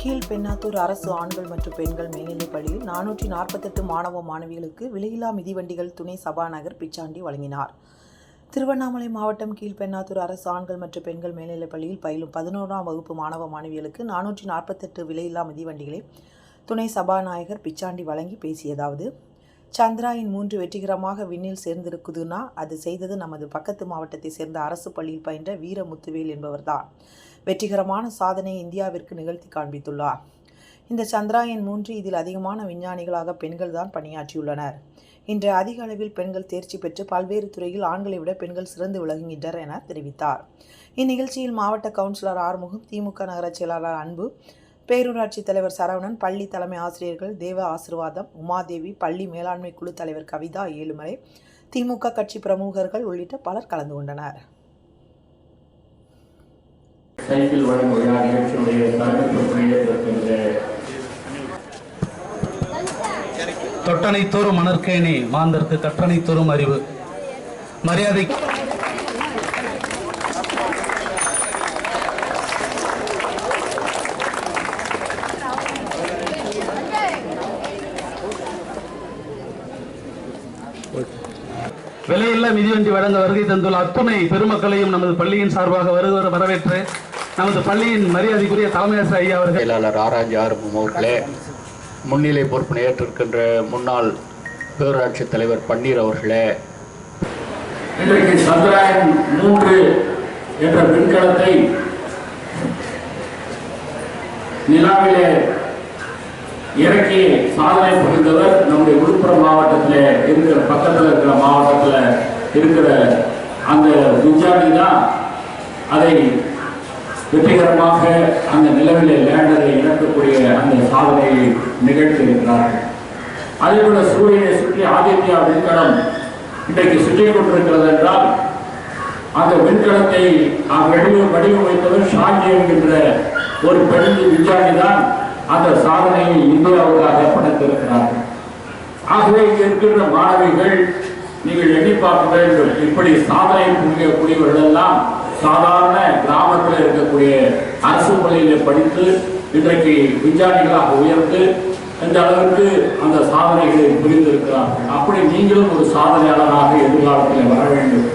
கீழ்பெண்ணாத்தூர் அரசு ஆண்கள் மற்றும் பெண்கள் மேல்நிலைப் பள்ளியில் நானூற்றி நாற்பத்தெட்டு மாணவ மாணவிகளுக்கு விலையில்லா மிதிவண்டிகள் துணை சபாநகர் பிச்சாண்டி வழங்கினார். திருவண்ணாமலை மாவட்டம் கீழ்பெண்ணாத்தூர் அரசு ஆண்கள் மற்றும் பெண்கள் மேல்நிலைப் பள்ளியில் பயிலும் பதினோராம் வகுப்பு மாணவ மாணவிகளுக்கு நானூற்றி நாற்பத்தெட்டு விலையில்லா மிதிவண்டிகளை துணை சபாநாயகர் பிச்சாண்டி வழங்கி பேசியதாவது சந்திராயன் மூன்று வெற்றிகரமாக விண்ணில் சேர்ந்திருக்குதுன்னா அது செய்தது நமது பக்கத்து மாவட்டத்தை சேர்ந்த அரசு பள்ளியில் பயின்ற வீரமுத்துவேல் என்பவர்தான். வெற்றிகரமான சாதனையை இந்தியாவிற்கு நிகழ்த்தி காண்பித்துள்ளார். இந்த சந்திராயன் மூன்று இதில் அதிகமான விஞ்ஞானிகளாக பெண்கள் தான் பணியாற்றியுள்ளனர். இன்று அதிக அளவில் பெண்கள் தேர்ச்சி பெற்று பல்வேறு துறையில் ஆண்களை விட பெண்கள் சிறந்து விளங்குகின்றனர் என தெரிவித்தார். இந்நிகழ்ச்சியில் மாவட்ட கவுன்சிலர் ஆறுமுகம் திமுக நகரச் செயலாளர் அன்பு பேரூராட்சி தலைவர் சரவணன் பள்ளி தலைமை ஆசிரியர்கள் தேவ ஆசிர்வாதம் உமாதேவி பள்ளி மேலாண்மை குழு தலைவர் கவிதா ஏழுமலை திமுக கட்சி பிரமுகர்கள் உள்ளிட்ட பலர் கலந்து கொண்டனர். சைக்கிள் விழா நிகழ்ச்சியுடைய தொட்டனை தோறும் மணற்கேணி மாந்தர்க்கு கற்றனை தோறும் அறிவு. மரியாதை விலையில்லா மிதிவண்டி வழங்க வருகை தந்துள்ள அத்துணை பெருமக்களையும் நமது பள்ளியின் சார்பாக வருகிற வரவேற்று நமது பள்ளியின் மரியாதைக்குரிய தலைமை ஆசிரியர் ஐயா அவர்கள். செயலாளர் ஆராய்ச்சி ஆரம்பம் அவர்களே முன்னிலை பொறுப்பினை ஏற்றிருக்கின்ற முன்னாள் பேரூராட்சி தலைவர் பன்னீர் அவர்களே. இன்றைக்கு சந்திராயன் மூன்று என்ற விண்கலத்தை நிலாவிலே இறக்கி சாதனை புரிந்தவர் இருக்கிற அந்த விஞ்ஞானி தான் அதை வெற்றிகரமாக அந்த நிலவிலே லேண்டரை இறக்கக்கூடிய அந்த சாதனையை நிகழ்த்தி இருக்கிறார்கள். அதே போல சூரியனை சுற்றி ஆதித்யா விண்கலம் இன்றைக்கு சுற்றி கொண்டிருக்கிறது என்றால் அந்த விண்கலத்தை அஹ், வடிவமைத்தவர் ஷாஜி என்கின்ற ஒரு பெண் விஞ்ஞானி தான் அந்த சாதனையை இந்தியாவுக்காக படைத்திருக்கிறார்கள் ஆகவே இங்கே இருக்கின்ற மாணவிகள் நீங்கள் எண்ணி பார்க்க வேண்டும். இப்படி சாதனை புரியக்கூடியவர்கள் எல்லாம் சாதாரண கிராமத்தில் இருக்கக்கூடிய அரசு பள்ளியில் படித்து இன்றைக்கு விஞ்ஞானிகளாக உயர்ந்து இந்த அளவுக்கு அந்த சாதனைகளை புரிந்திருக்கிறார்கள். அப்படி நீங்களும் ஒரு சாதனையாளராக எதிர்காலத்தில் வர வேண்டும்.